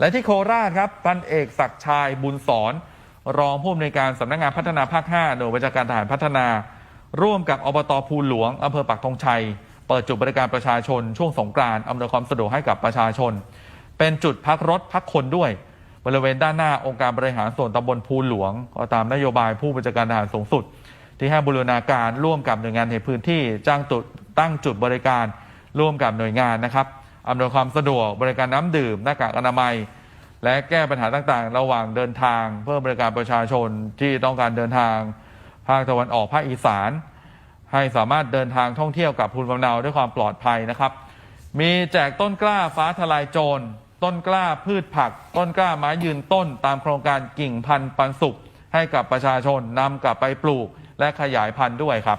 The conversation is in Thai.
และที่โคราชครับพันเอกศักชายบุญสอน รองผู้อำนวยการสำนักงานพัฒนาภาค 5 หน่วยบัญชาการทหารพัฒนา ร่วมกับอบตภูหลวงอำเภอปักธงชัย เปิดจุดบริการประชาชนช่วงสงกรานต์อำนวยความสะดวกให้กับประชาชน เป็นจุดพักรถพักคนด้วย บริเวณด้านหน้าองค์การบริหารส่วนตำบลภูหลวงก็ตามนโยบายผู้บัญชาการทหารสูงสุด ที่ให้บูรณาการร่วมกับหน่วยงานในพื้นที่จ้างจุดตั้งจุดบริการร่วมกับหน่วยงานนะครับ อำนวยความสะดวกบริการน้ำดื่มหน้ากากอนามัย และแก้ปัญหาต่างๆ ระหว่างเดินทาง เพื่อบริการประชาชนที่ต้องการเดินทาง ภาคตะวันออกภาคอีสาน ให้สามารถเดินทางท่องเที่ยวกับภูมิลำเนาด้วยความปลอดภัยนะครับ มีแจกต้นกล้าฟ้าทลายโจรต้นกล้าพืชผัก ต้นกล้าไม้ยืนต้น ตามโครงการกิ่งพันธุ์ปันสุข ให้กับประชาชนนำกลับไปปลูกและขยายพันธุ์ด้วยครับ